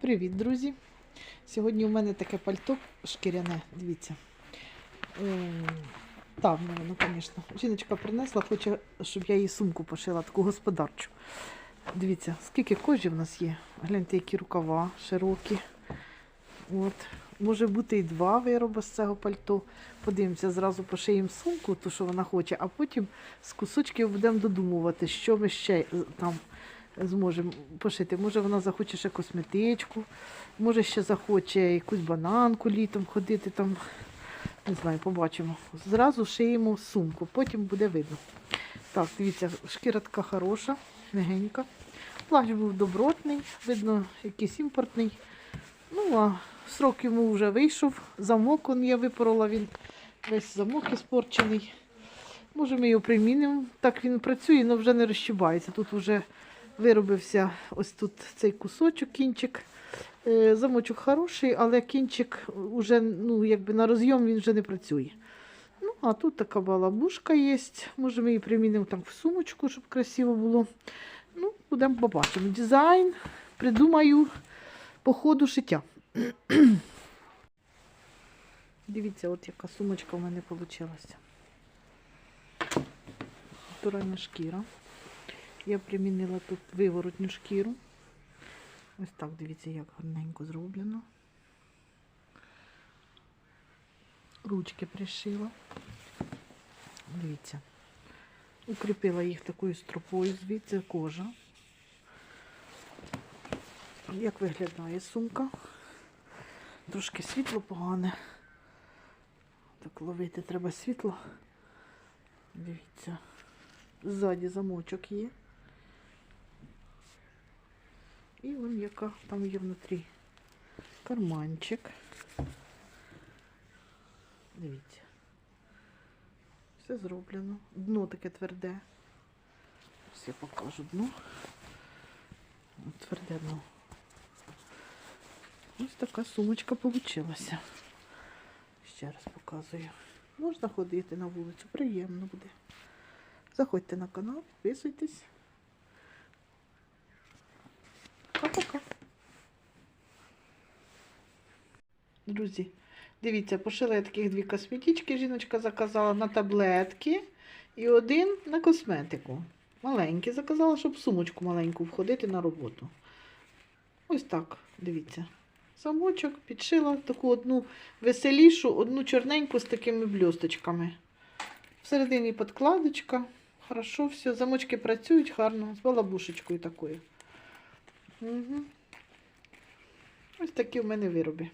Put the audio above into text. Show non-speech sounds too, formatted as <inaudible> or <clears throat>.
Привіт, друзі! Сьогодні у мене таке пальто шкіряне, дивіться. Та, в мене, ну, звісно. Жіночка принесла, хоче, щоб я їй сумку пошила, таку господарчу. Дивіться, скільки кожі в нас є. Гляньте, які рукава широкі. От. Може бути і два вироби з цього пальто. Подивимося, зразу пошиємо сумку, ту, що вона хоче, а потім з кусочків будемо додумувати, що ми ще е, там зможемо пошити. Може вона захоче ще косметичку, може ще захоче якусь бананку літом ходити там. Не знаю, побачимо. Зразу шиємо сумку, потім буде видно. Так, дивіться, шкіра така хороша, мягенька. Плащ був добротний, видно, якийсь імпортний. Ну, а срок йому вже вийшов. Замок он я випорола, він весь замок іспорчений. Може, ми його примінимо. Так він працює, але вже не розщибається. Тут вже виробився ось тут цей кусочок, кінчик. Е, Замочок хороший, але кінчик уже, ну, якби на розйом він вже не працює. Ну, а тут така балабушка є. Може, ми її примінимо там в сумочку, щоб красиво було. Ну, будемо побачимо. Дизайн придумаю по ходу шиття. <clears throat> Дивіться, от яка сумочка в мене вийшла. Натуральна шкіра. Я примінила тут виворотню шкіру. Ось так, дивіться, як гарненько зроблено. Ручки пришила. Дивіться. Укріпила їх такою стропою, звідси кожа. Як виглядає сумка? Трошки світло погане. Так ловити треба світло. Дивіться. Ззаді замочок є. І вон яка там є внутрі карманчик. Дивіться. Все зроблено. Дно таке тверде. Ось я покажу дно. Тверде дно. Ось така сумочка получилася. Ще раз показую. Можна ходити на вулицю, приємно буде. Заходьте на канал, підписуйтесь. Друзі, дивіться, пошила я таких дві косметички, жіночка заказала на таблетки і один на косметику. Маленький заказала, щоб сумочку маленьку входити на роботу. Ось так, дивіться. Замочок підшила таку одну веселішу, одну чорненьку з такими бльосточками. Всередині подкладочка. Хорошо, все. Замочки працюють гарно, з балабушечкою такою. Угу. Ось такі в мене вироби.